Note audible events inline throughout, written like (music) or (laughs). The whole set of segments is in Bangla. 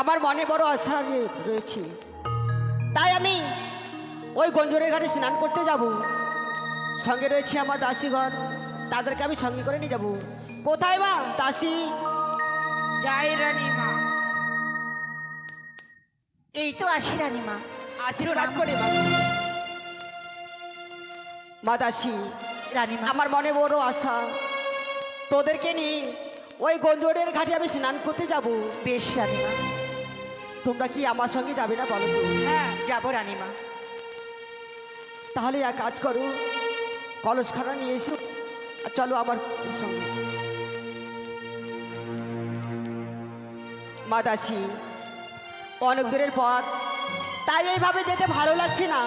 আমার মনে বড় আশা রয়েছে। তাই আমি ওই গঞ্জরের ঘাটে স্নান করতে যাব। সঙ্গে রয়েছে আমার দাসীগণ। তাদেরকে আমি সঙ্গে করে নিয়ে যাব। কোথায় মা দাসী? যাই রানীমা এই তো আসি রানীমা আশীর্বাদ করে মা। মা দাসী রানীমা আমার মনে বড় আশা। তোদেরকে নিয়ে ওই গঞ্জরের ঘাটে আমি স্নান করতে যাব। বেশ রানীমা তোমরা কি আমার সঙ্গে যাবে না বলো? হ্যাঁ। যাব রানীমা। তাহলে এক কাজ করো কলসখানা নিয়ে এসো। আর চলো আমার সঙ্গে। মা দাসী অনেক দূরের পথ তাই এইভাবে যেতে ভালো লাগছে না।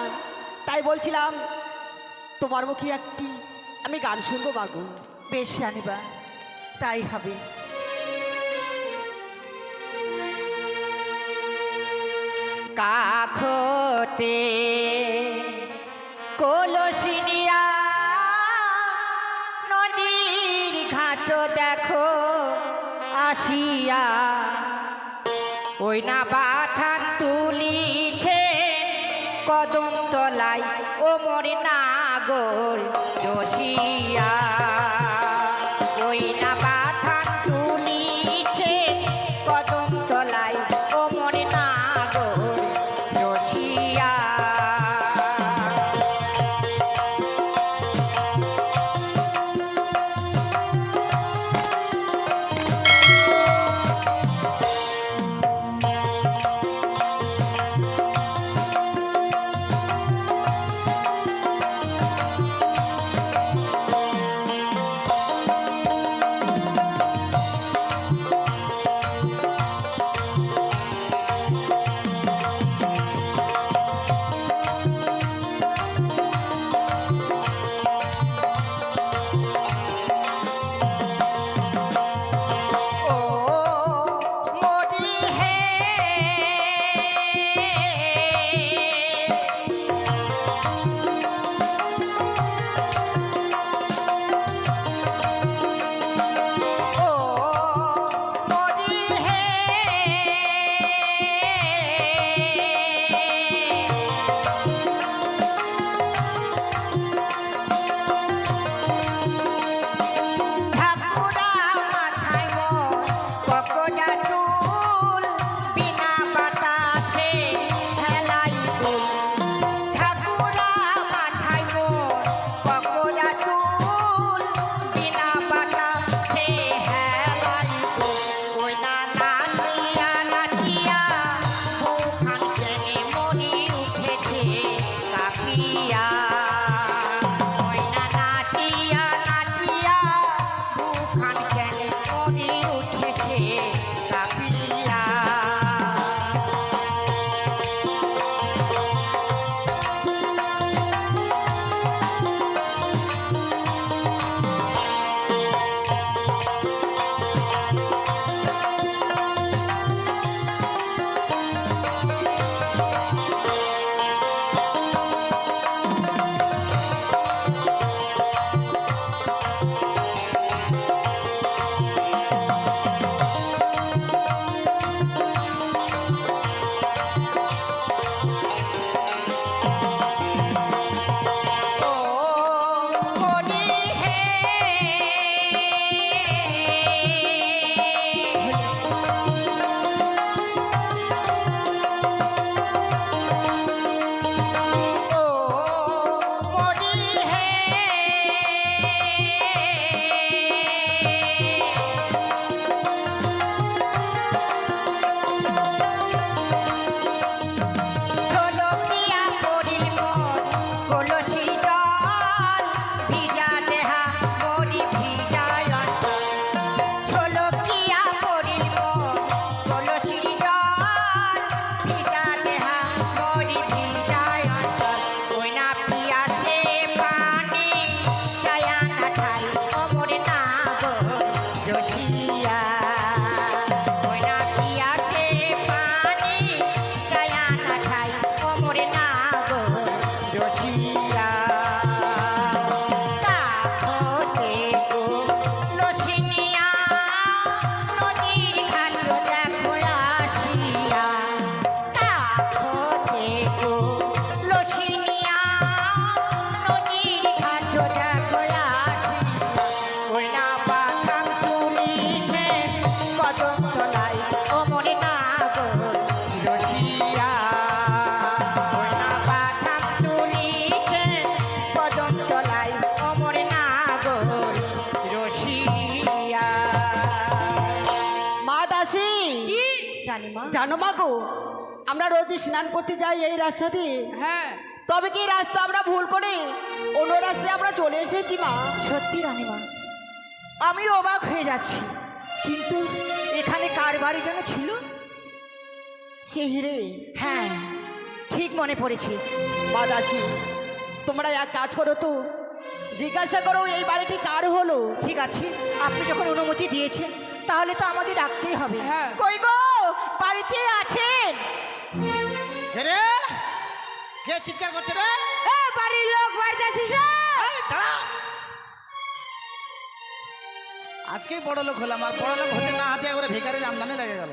তাই বলছিলাম তোমার মুখে একটি আমি গান শুনব মাগো বেশ রানীমা তাই হবে। কাখতে কলসিনিয়া নদীর ঘাট দেখো আসিয়া। ওই না বাথা তুলিছে কদম তলাই ও মরে নাগল দোষিয়া রোজই স্নান করতে যাই এই রাস্তা দিয়ে হ্যাঁ। তবে কি রাস্তা আমরা ভুল করে? অন্য রাস্তায় আমরা চলে এসেছি মা। সত্যি রানীমা। আমি অবাক হয়ে যাচ্ছি। কিন্তু এখানে কার বাড়ি যেন ছিল? সে হিরে। হ্যাঁ ঠিক মনে পড়েছে। মা দাসী তোমরা এক কাজ করো তো। জিজ্ঞাসা করো এই বাড়িটি কার হলো? ঠিক আছে আপনি যখন অনুমতি দিয়েছেন তাহলে তো আমাদের রাখতেই হবে। হ্যাঁ। কই গো? বাড়িতে আছেন? রে? কে চিৎকার করছে রে? এ বাড়ির লোক বাড়িতে এই, দাঁড়া। আজকেই বড় লোক হলাম আর বড় লোক হতে না হাতে একবারে ভিকারির আমদানি লেগে গেল।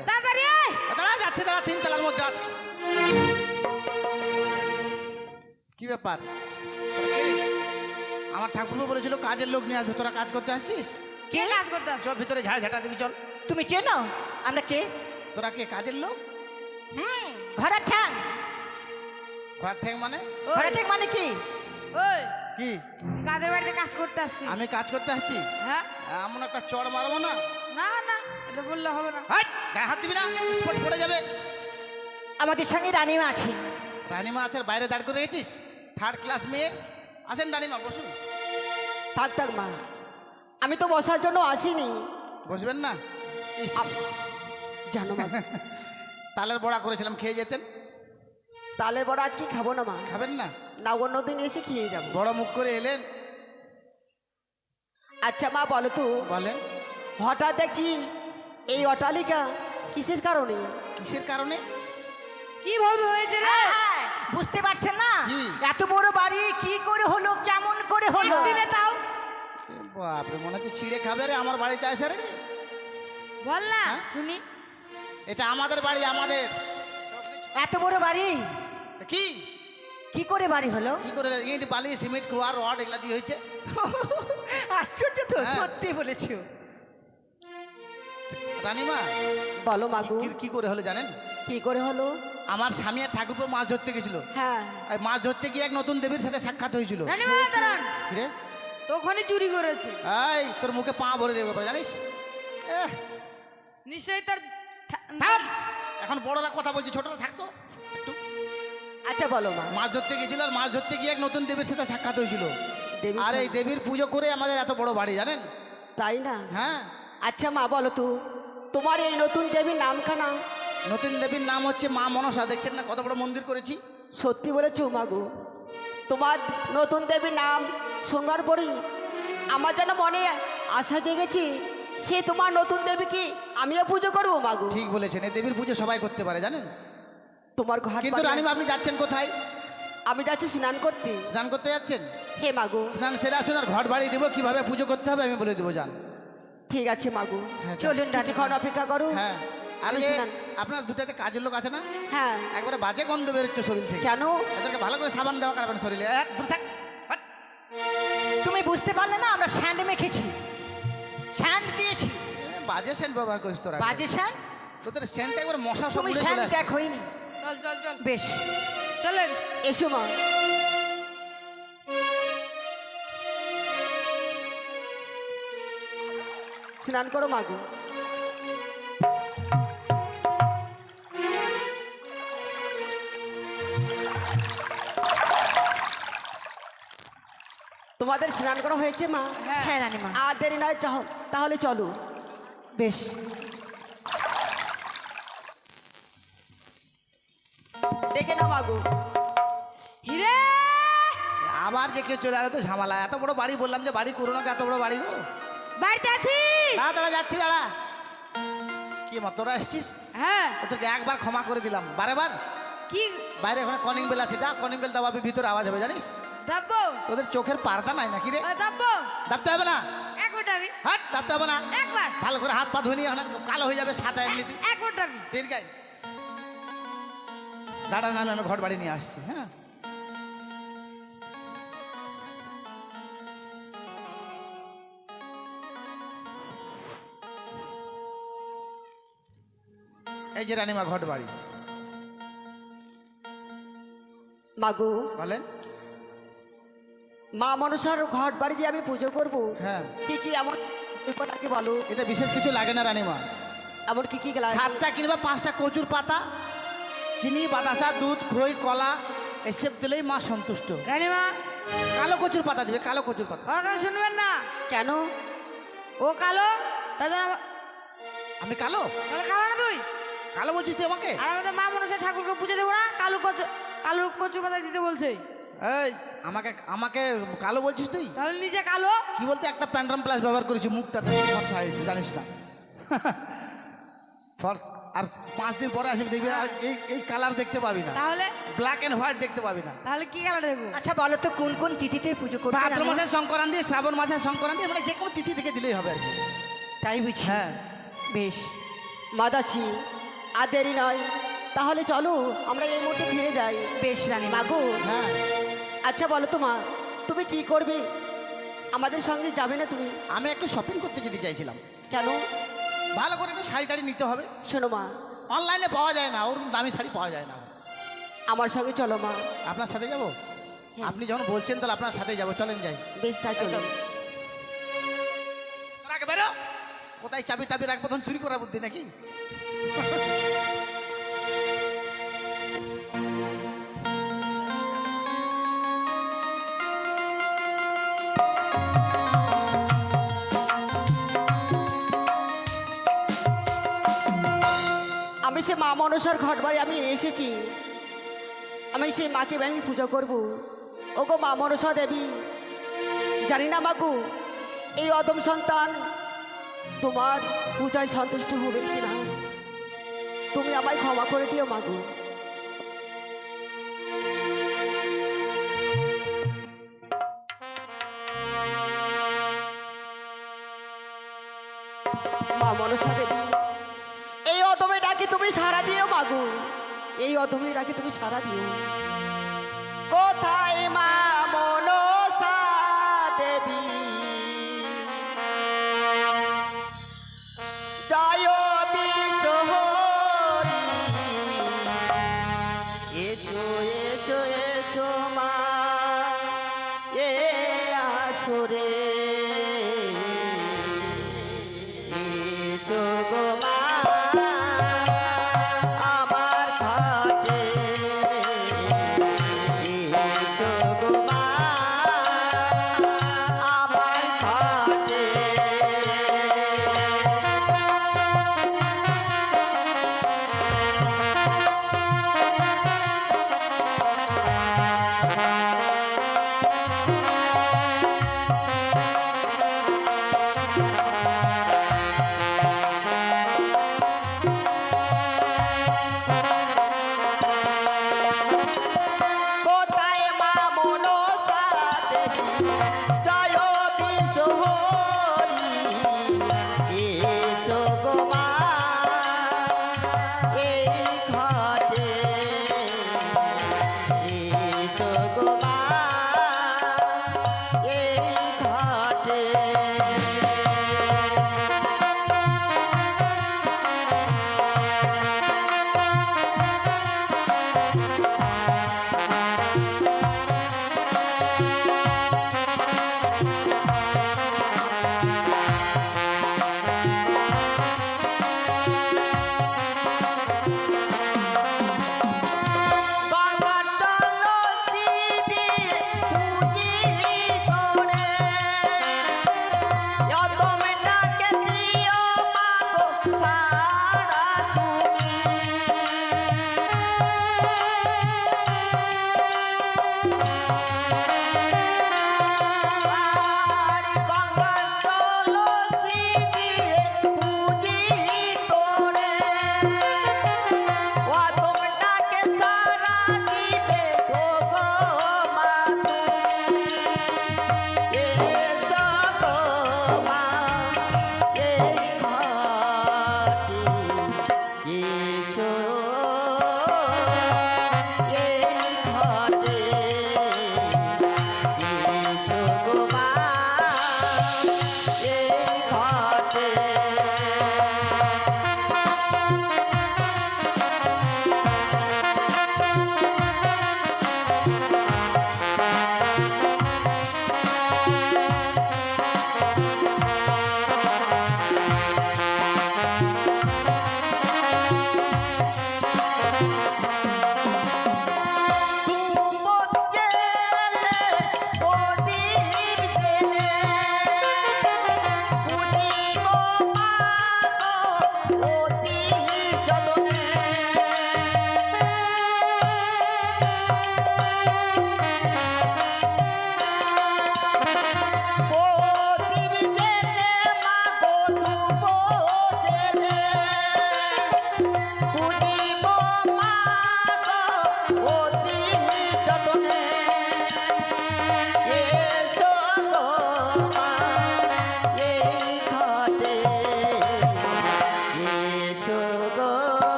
দাঁড়া যাচ্ছে দাঁড়া তিন তলার মধ্যে আছে। কি ব্যাপার? আমার ঠাকুরও বলেছিল কাজের লোক নিয়ে আসবে তোরা কাজ করতে আসছিস? কে কাজ করতে? চল ভিতরে ঝাড় ঝাঁটা দিবি চল। তুমি চেনো? আমরা কে? তোরা কে কাজের লোক? হুম। ঘরের ঠ্যাং ঘর ঠেং মানে? ঘরের ঠ্যাং মানে কি? ওই। কি? কাদের বাড়িতে কাজ করতে আসছি? আমি কাজ করতে আসছি? হ্যাঁ। এমন একটা চড় মারবো না? না না এটা বললে হবে না। গায়ে হাত দিবি না? স্পট পড়ে যাবে। আমাদের সঙ্গে রানীমা আছে। রানিমা আছে বাইরে দাঁড় করে রেখেছিস? থার্ড ক্লাস মেয়ে। আসেন রানিমা বসুন। থাক থাক মা। আমি তো বসার জন্য আসিনি। বসবেন না? জানো মা (laughs) তালের বড়া করেছিলাম খেয়ে যেতেন? তালের বড় আজকে খাব না মা? খাবেন না? না অন্যদিন এসে খেয়ে যাব। বড় মুখ করে এলেন? আচ্ছা মা বলো তো। বলেন। হঠাৎ দেখছি এই অটালিকা কিসের কারণে? কিসের কারণে? কীভাবে হয়েছে রে? হ্যাঁ, বুঝতে পারছেন না? কি? এত বড় বাড়ি কি করে হলো কেমন করে হলো? দিলে তাও। বাপরে মনে হচ্ছে ছিঁড়ে খাবে রে আমার বাড়িতে আসে রে। বল না হ্যাঁ? শুনি। এটা আমাদের বাড়ি আমাদের। এত বড় বাড়ি? কি? কি করে বাড়ি হলো? কি করে ইট বালি সিমেন্ট খোয়া রড এগুলা দিয়ে হয়েছে। আশ্চর্য তো হ্যাঁ। সত্যি বলেছ। রানিমা বলো মাগু। কি- কি করে হলো জানেন? কি করে হলো? আমার স্বামী আর ঠাকুরপো মাছ ধরতে গেছিল। হ্যাঁ। মাছ ধরতে গিয়ে এক নতুন দেবীর সাথে সাক্ষাৎ হয়েছিল। রানীমা দাঁড়ান। কি রে তো ওখানে চুরি করেছে। এই তোর মুখে পা ভরে দেবে জানিস? নিশ্চয়ই তার থাম। এখন বড়রা কথা বলছি ছোটরা থাকতো আচ্ছা বলো মা। মাছ ধরতে গেছিল আর মাছ ধরতে গিয়ে এক নতুন দেবীর সাথে সাক্ষাৎ হয়েছিল। আর এই দেবীর পুজো করে আমাদের এত বড় বাড়ি জানেন? তাই না? হ্যাঁ। আচ্ছা মা বলো তো তোমার এই নতুন দেবীর নামখানা? নতুন দেবীর নাম হচ্ছে মা মনসা দেখছেন না কত বড় মন্দির করেছি? সত্যি বলেছ মাগু তোমার নতুন দেবীর নাম শুনবার পরই আমার যেন মনে আশা জেগেছে সে তোমার নতুন দেবী কি? আমিও পুজো করব মাগু। ঠিক বলেছেন এই দেবীর পুজো সবাই করতে পারে জানেন? তোমার ঘর কিন্তু রানীমা আপনি যাচ্ছেন কোথায়? আমি যাচ্ছি স্নান করতে। স্নান করতে যাচ্ছেন? হে মাগু। স্নান সেরে আসুন আর ঘর বাড়ি দেবো কীভাবে পুজো করতে হবে আমি বলে দেবো যান। ঠিক আছে মাগু। হ্যাঁ, চলুন কিছুক্ষণ অপেক্ষা করো। হ্যাঁ। আর আপনার দুটাতে কাজের লোক আছে না? হ্যাঁ। একবারে বাজে গন্ধ বেরোচ্ছে শরীর থেকে। কেন? এদেরকে ভালো করে সাবান দেওয়া করাবেন শরীরে। তুমি বুঝতে পারলে না আমরা স্যান্ড মেখেছি। স্যান্ড দিয়েছি। বাজে সেন্ট ব্যবহার করিস তোরা। বাজে স্যান্ড তোদের সেন্ট একবার মশা সব তুমি স্যান্ড চলে আসছে। দেখোই নি চল চল চল। বেশ। চলেন। এসো মা। স্নান করো মাগু তোমাদের স্নান করা হয়েছে মা? হ্যাঁ। রানীমা। আর দেরি নয় চাহ- তাহলে চলো। বেশ। ডেকে নাও মাগু হিরে! আবার যে কেউ চলে তো ঝামেলা। এত বড় বাড়ি বললাম যে বাড়ি করো না এত বড় বাড়ি গো? বাড়িতে আছি। দাঁড়া দাঁড়া যাচ্ছি দাঁড়া। কি মা তোরা এসছিস? হ্যাঁ। তোকে একবার ক্ষমা করে দিলাম। বারে বার। কি? বাইরে ওখানে কলিং বেল আছে যা। কলিং বেল দাবাবি ভিতরে আওয়াজ হবে জানিস? দাব্বো। তোদের চোখের পারদা নাই নাকি রে? দাব্বো। দাবতে হবে না? হাট দাবতে হবে না। একবার। ভালো করে হাত পা ধুয়ে নিয়ে কালো হয়ে যাবে সাদা এমনিতে। এক আমি ঠিক আছে। দাঁড়া না আমি ঘর বাড়ি নিয়ে আসছি হ্যাঁ? এই যে রানীমা ঘট বাড়ি। মাগু বলেন। মা মনসার ঘর বাড়ি যে আমি পুজো করব হ্যাঁ। কি কি এমন আগে বলো। এটা বিশেষ কিছু লাগে না রানীমা। এমন কি কি সাতটা কিংবা পাঁচটা কচুর পাতা চিনি বাতাসা দুধ খই কলা এসব দিলেই মা সন্তুষ্ট। রানীমা। কালো কচুর পাতা দিবে কালো কচুর পাতা। কথা শুনবেন না। কেন? ও কালো? আমা- আমি কালো? তাহলে কালো না তুই? কালো বলছিস তুই আমাকে? আর আমাদের মা মনসা ঠাকুরকে পুজো দেবো না কালো কচু কালো কচু কথা দিতে বলছে। এই আমাকে আমাকে কালো বলছিস তুই? তাহলে নিজে কালো? কি বলতে একটা প্যান্ড্রাম প্লাস ব্যবহার করেছি মুখটাতে ফর্সা হয়েছে জানিস না। (laughs) ফর্স আর পাঁচ দিন পরে আসবি দেখবি আর এই এই কালার দেখতে পাবি না। তাহলে? ব্ল্যাক অ্যান্ড হোয়াইট দেখতে পাবি না। তাহলে কি কালার দেবো? আচ্ছা বলো তো কোন কোন তিথিতে পুজো করবে ভাদ্র? মাসের সংক্রান্তি শ্রাবণ মাসের সংক্রান্তি মানে যে কোনো তিথি থেকে দিলেই হবে আর কি। তাই বুঝি। হ্যাঁ। বেশ। মাদাসি আর দেরি নয়। তাহলে চলো আমরা এই মুহূর্তে ফিরে যাই। বেশ রানী। মাগো। হ্যাঁ। আচ্ছা বলো তো মা তুমি কি করবে? আমাদের সঙ্গে যাবে না তুমি? আমি একটু শপিং করতে যেতে চাইছিলাম। কেন? ভালো করে একটু শাড়ি টাড়ি নিতে হবে। শোনো মা। অনলাইনে পাওয়া যায় না ওর দামি শাড়ি পাওয়া যায় না। আমার সঙ্গে চলো মা। আপনার সাথে যাব? আপনি যখন বলছেন তাহলে আপনার সাথে যাব চলেন যাই। বেশ তাই চলো। বেরো কোথায় চাবি টাবি রাখব তখন চুরি করার বুদ্ধি নাকি? সে মা মনসার ঘর বাড়ি আমি এসেছি। আমি সেই মাকে আমি পুজো করব। ও গো মা মনসা দেবী, জানি না মাগু এই অদম সন্তান তোমার পূজায় সন্তুষ্ট হবেন কি না তুমি আমায় ক্ষমা করে দিও মাগু মা মনসা দেবী তুমি সারা দিও মাগু এই অদমে রাখি তুমি সারা দিও। কোথায় মা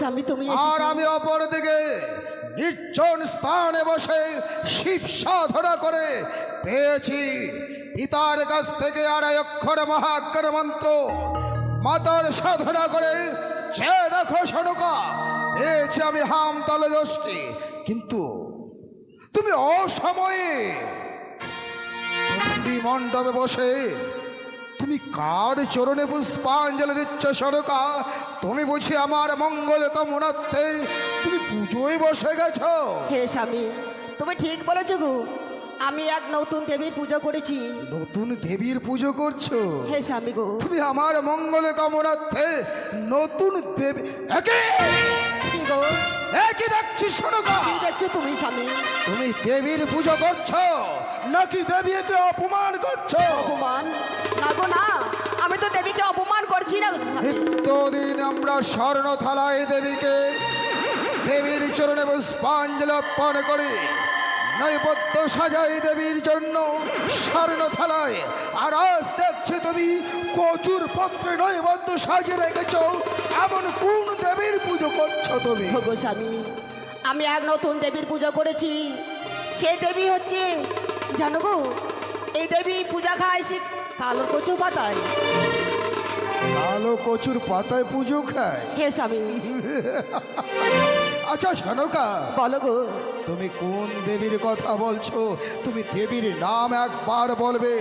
স্বামী তুমি আর আমি অপর দিকে নির্জন স্থানে বসে শিব সাধনা করে পেয়েছি। পিতার কাছ থেকে আড়াই অক্ষর মহাক্ষর মন্ত্র। মাতার সাধনা করে যে দেখো সনকা, পেয়েছি আমি হাম তালে দোষটি। কিন্তু তুমি অসময়ে চণ্ডী মণ্ডপে বসে তুমি কার চরণে পুষ্পাঞ্জলি দিচ্ছ সরকা? তুমি বুঝি আমার মঙ্গল কামনার্থে তুমি পুজোয় বসে গেছ? হে স্বামী তুমি ঠিক বলেছ গো। আমি এক নতুন দেবীর পুজো করেছি। নতুন দেবীর পুজো করছ? হে স্বামী গো। তুমি আমার মঙ্গল কামনার্থে নতুন দেবী একে! কি গো? একই দেখছি সনকা কি দেখছ তুমি স্বামী? তুমি দেবীর পুজো করছ নাকি দেবীকে অপমান করছ? অপমান? না গো না আমি তো দেবীকে অপমান করছি না। নিত্যদিন আমরা স্বর্ণ থালায় দেবীকে দেবীর চরণে পুষ্পাঞ্জলি অর্পণ করি। নৈবদ্য সাজাই দেবীর জন্য স্বর্ণ থালায় আর আজ দেখছি তুমি কচুর পত্রে নৈবদ্য সাজিয়ে রেখেছ এমন কোন দেবীর পুজো করছ তুমি? ও গো স্বামী আমি এক নতুন দেবীর পুজো করেছি। সেই দেবী হচ্ছে জানো গো এই দেবী পূজা খায় কালো কচু পাতায়। কালো কচুর পাতায় পুজো খায়? হে স্বামী। (laughs) আচ্ছা শানকা। বলো গো। তুমি কোন দেবীর কথা বলছো? তুমি দেবীর নাম একবার বলবে।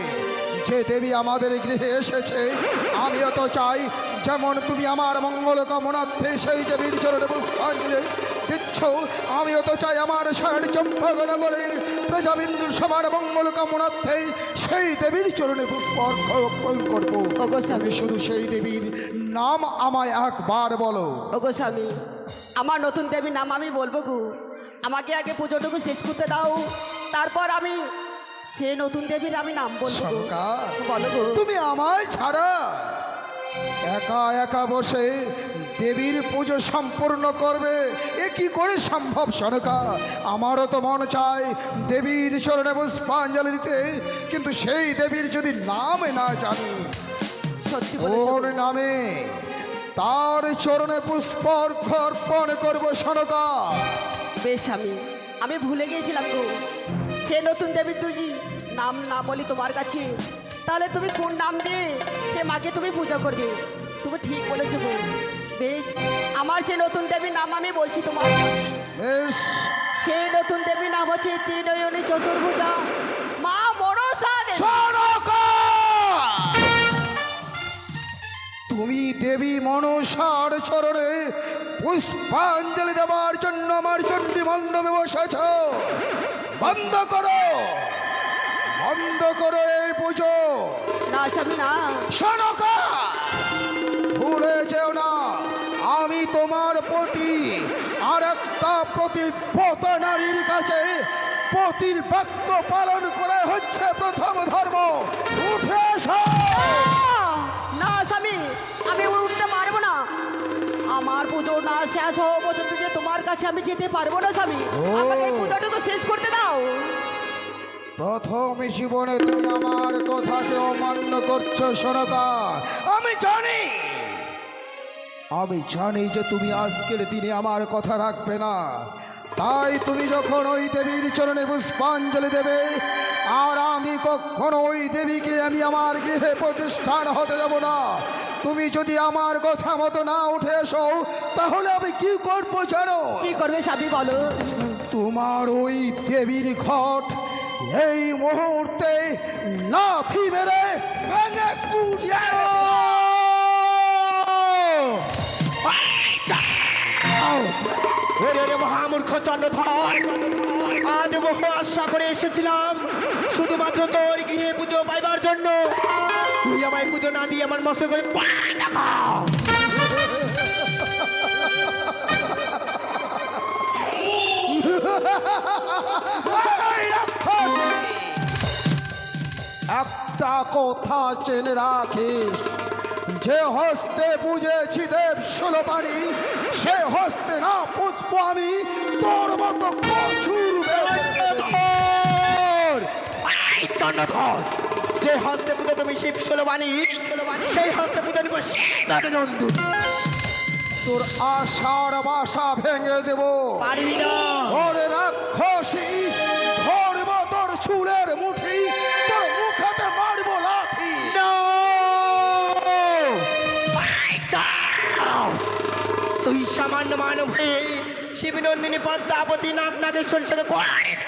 যে দেবী আমাদের গৃহে এসেছে আমিও তো চাই যেমন তুমি আমার মঙ্গল কামনার্থে সেই দেবীর চরণে পুষ্পাঞ্জলি দিচ্ছ। আমিও তো চাই আমার সারাটি চম্পাগনগরের প্রজাবিন্দুর সবার মঙ্গল কামনার্থে সেই দেবীর চরণে পুষ্প অর্পণ করব। ওগো। তুমি শুধু সেই দেবীর নাম আমায় একবার বলো। ও গো স্বামী আমার নতুন দেবীর নাম আমি বলব গো। আমাকে আগে পুজোটুকু শেষ করতে দাও। তারপর আমি সে নতুন দেবীর আমি নাম বলব গো। বলো গো। তুমি আমায় ছাড়া একা একা বসে দেবীর পুজো সম্পূর্ণ করবে। এ কি করে সম্ভব সনকা? আমারও তো মন চায় দেবীর চরণে পুষ্পাঞ্জলি দিতে কিন্তু সেই দেবীর যদি নাম না জানি সত্যি ওর নামে তার চরণে পুষ্প অর্পণ করব সনকা? বেশ আমি আমি ভুলে গিয়েছিলাম গো। সে নতুন দেবী তুই নাম না বলি তোমার কাছে। তাহলে তুমি কোন নাম দিয়ে সে মাকে তুমি পূজা করবে? তুমি ঠিক বলেছ গো। বেশ আমার সে নতুন দেবীর নাম আমি বলছি তোমার। বেশ। সেই নতুন দেবীর নাম হচ্ছে ত্রিনয়নী চতুর্ভুজা। মা মনসা তুমি দেবী মনসার চরণে পুষ্পাঞ্জলি দেওয়ার জন্য আমার চণ্ডী মণ্ডপে বসেছ। বন্ধ করো! বন্ধ করো এই পুজো। না স্বামী না। সনকা ভুলে যেও না আমি তোমার প্রতি আর একটা প্রতিব্রত নারীর কাছে পতির বাক্য পালন করা হচ্ছে প্রথম ধর্ম। উঠে এসো। না স্বামী আমি উঠতে পারব না। আমার পুজো না শেষ হওয়া পর্যন্ত যে তোমার কাছে আমি যেতে পারব না স্বামী। আমাকে পূজাটুকু শেষ করতে দাও। প্রথম জীবনে তুমি আমার কথাকে অমান্য করছ সোনকা। আমি জানি। আমি জানি যে তুমি আজকের দিনে আমার কথা রাখবে না। তাই তুমি যখন ওই দেবীর চরণে পুষ্পাঞ্জলি দেবে আর আমি কখনো ওই দেবীকে আমি আমার গৃহে প্রতিষ্ঠান হতে দেব না। তুমি যদি আমার কথা মতো না উঠে এসো তাহলে আমি কি করব জানো? কি করবে স্বামী বলো। তোমার ওই দেবীর ঘট এই মুহূর্তে লাথি মেরে ভেঙে গুড়িয়ে ওরে রে মহামূর্খ চন্দ্রধর আজ বহু আশা করে এসেছিলাম। শুধুমাত্র তোর গৃহে পুজো পাইবার জন্য। তুই আমায় পুজো না দিয়ে আমার মস্ত করে পায়ে (laughs) একটা কথা চেনে রাখিস। যে হস্তে বুঝেছি দেব ষোলপানি সে হস্তে না পুষ্প আমি তোর মতো প্রচুর চন্দ্রধর! যে হস্তে পুজো তুমি শিব ষোলবাণী সেই হস্তে পুজো নিব নন্দু তোর আশার বাসা ভেঙে দেব। পারবি না। রাক্ষসী! সামান্য মানব। হয়ে শিবনন্দিনী পদ্মাবতী নাগ নাগেশ্বর সাথে করিস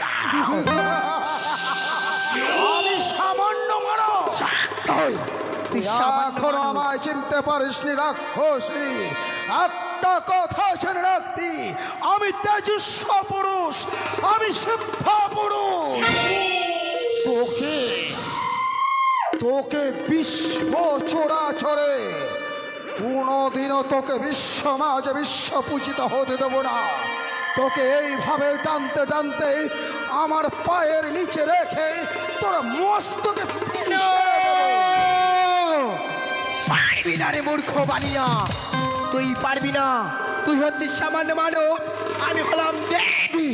আমি সামান্য মানব। তুই তুই সামান্য আমায় চিনতে পারিসনি রাক্ষসী। একটা কথা জেনে রাখবি আমি তেজস্ব পুরুষ আমি সিদ্ধ পুরুষ। তোকে তোকে বিশ্ব চোরাচরে কোনোদিনও তোকে বিশ্ব মাঝে বিশ্ব পূজিত হতে দেবো না। তোকে এইভাবে টানতে টানতে আমার পায়ের নিচে রেখে তোর মস্তকে। পারবি না রে মূর্খ বানিয়া। তুই পারবি না। তুই হচ্ছিস সামান্য মানব আমি হলাম দেবী!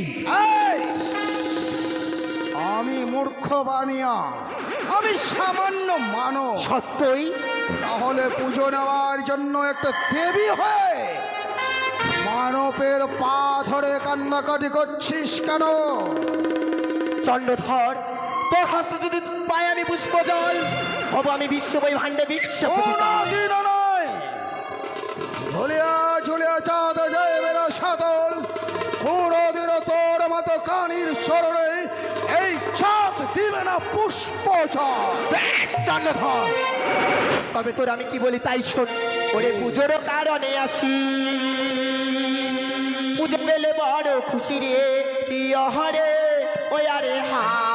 আমি মূর্খ বানিয়া আমি সামান্য মানব সত্যই? তাহলে পুজো নেওয়ার জন্য একটা দেবী হয়ে মানবের পা ধরে কান্নাকাটি করছিস কেন? চন্দ্রধর তোর হস্তে যদি পাই আমি পুষ্প জল হব আমি বিশ্ববই ভাণ্ডে বিশ্ব নয়। তবে তোর আমি কি বলি তাই শোন। ওরে পুজোর কারণে আসি। পুজো পেলে বড় খুশি রে, কি অহরে, ওই আরে হা।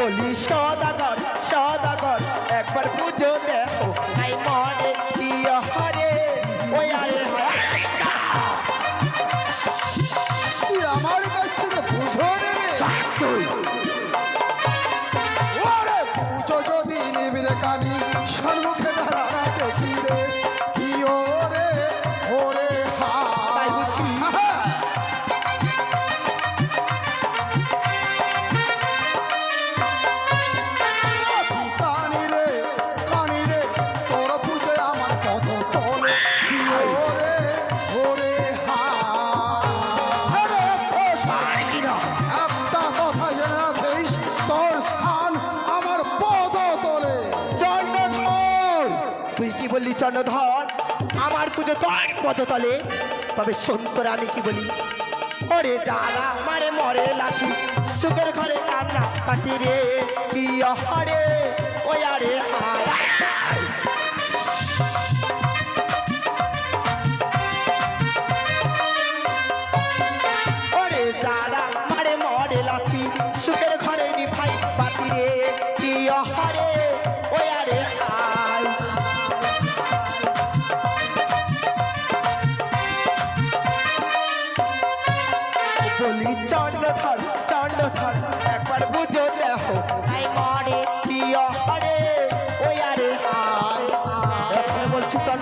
বলি সদাগর কি আমার পুজো তোর পদতলে। তবে সত্যরে আমি কি বলি? ওরে যারা মারে মরে লাঠি, সুখের ঘরে কান্না কাটি রে কি হরে ওয়ারে আরে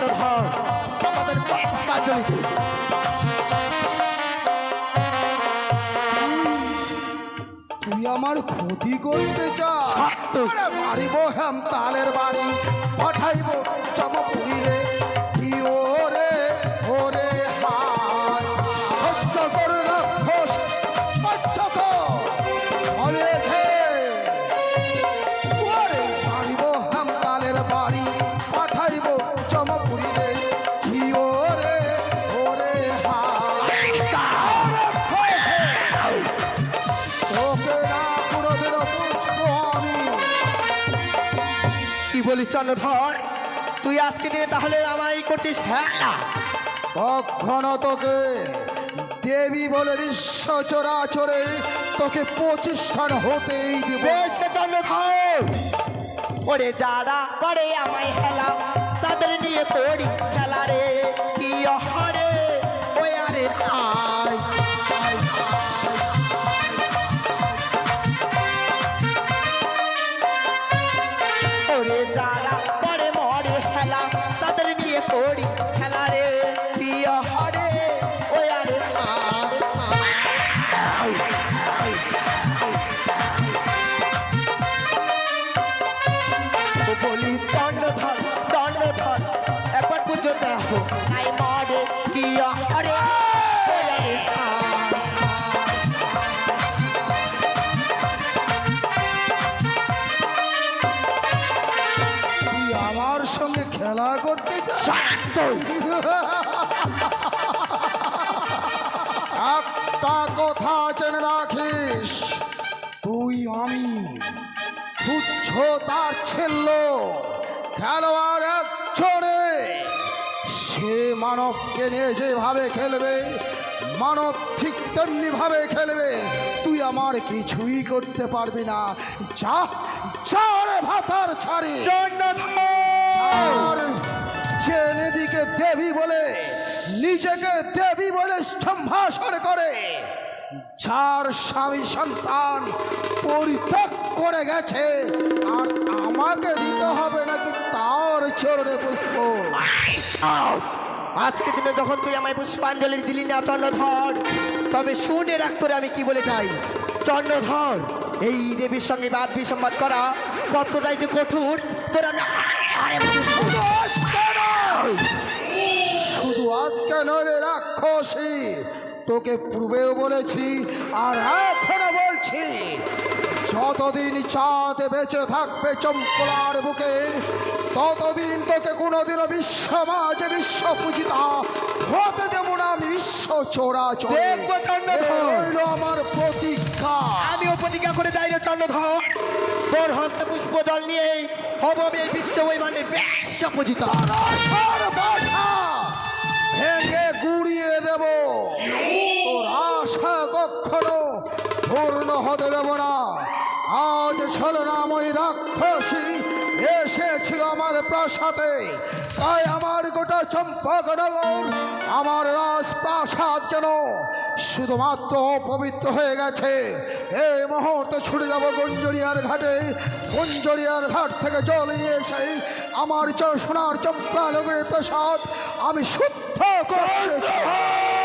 বলছি চন্দ্রধর আমাদের পুষ্পাঞ্জলিতে তুই আমার ক্ষতি করতে চাস। মারিব হেম তালের বাড়ি পাঠাইব। চমপুরি রে চন্দ্রধর তুই আজকে দিনে তাহলে আমারই করছিস হ্যাঁ? না। কখনো তোকে দেবী বলে বিশ্ব চোরাচরে তোকে প্রতিষ্ঠান হতেই দিব। চন্দ্রধর ওরে যারা করে আমায় হেলা তাদের নিয়ে করি খেলা রে। চাস একটা কথা জেনে রাখিস তুই আমি তুচ্ছ তার ছেল্ল খেলোয়াড় একজনে। সে মানবকে নিয়ে যেভাবে খেলবে মানব ঠিক তেমনি ভাবে খেলবে তুই আমার কিছুই করতে পারবি না। যা যা রে ভাতার ছাড়ি। যে দেবী বলে, নিজেকে দেবী বলে সম্ভাষণ করে। যার স্বামী সন্তান পরিত্যাগ করে গেছে, আর আমাকে দিতে হবে নাকি তার চরণে পুষ্প? আজকে দিনে যখন তুই আমায় পুষ্পাঞ্জলি দিলি না, চন্দ্রধর, তবে শুনে রাখ তোরে আমি কি বলে যাই চন্দ্রধর, এই দেবীর সঙ্গে বাদ বিসম্বাদ করা কতটাই যে কঠোর, তোর আমি শুধু আজকে নরে রাক্ষসী? তোকে পূর্বেও বলেছি আর এখনও বলছি। যতদিন চাঁদ বেঁচে থাকবে চম্পলার বুকে ততদিন তোকে কোনোদিনও বিশ্ব মাঝে বিশ্ব পূজিতা হতে দেব না আমি বিশ্ব চোরা চন্দ্রধর। আমার প্রতিজ্ঞা। প্রতিজ্ঞা করে রে চন্দ্রধর তোর হস্তে পুষ্প জল নিয়ে হব এই বিশ্ব বৈমানে বেশ পূজিতা আশার বাসা। ভেঙে গুড়িয়ে দেব। তোর আশা কখনো পূর্ণ হতে দেব না। আজ ছলনাময় রাক্ষসী এসেছিল আমার প্রাসাদে। তাই আমার গোটা চম্পকনগর আমার রাজপ্রাসাদ যেন শুধুমাত্র পবিত্র হয়ে গেছে। এই মুহূর্তে ছুটে যাব গঞ্জরিয়ার ঘাটে। গঞ্জরিয়ার ঘাট থেকে জল নিয়ে এসে আমার সোনার চম্পা নগরের প্রসাদ আমি শুদ্ধ করে